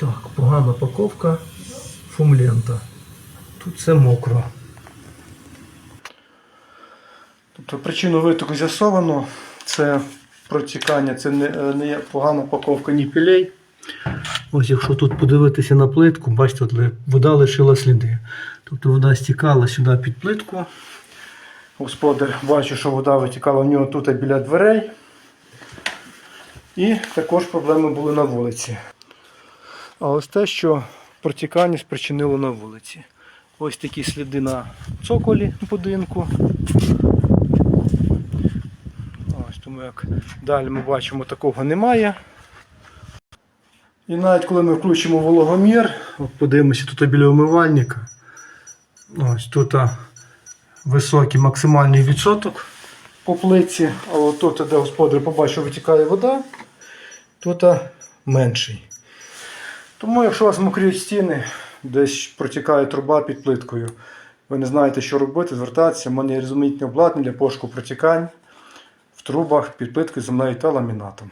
Так, погана паковка, фумлента. Тут все мокро. Тобто причину витоку з'ясовано. Це протікання, це не, е, не є погана паковка ніпілей. Ось якщо тут подивитися на плитку, бачите, от вода лишила сліди. Тобто вода стікала сюди під плитку. Господар бачив, що вода витікала в нього тут біля дверей. І також проблеми були на вулиці. А ось те, що протікання спричинило на вулиці. Ось такі сліди на цоколі будинку. Ось тому як далі ми бачимо, такого немає. І навіть коли ми включимо вологомір, от подивимося тут біля умивальника. Ось тут високий максимальний відсоток по плитці, а от тут, де господар побачив, витікає вода, тут менший. Тому, якщо у вас мокріють стіни, десь протікає труба під плиткою, ви не знаєте, що робити, звертатися. в мене є різноманітне обладнання для пошуку протікань в трубах під плиткою землею та ламінатом.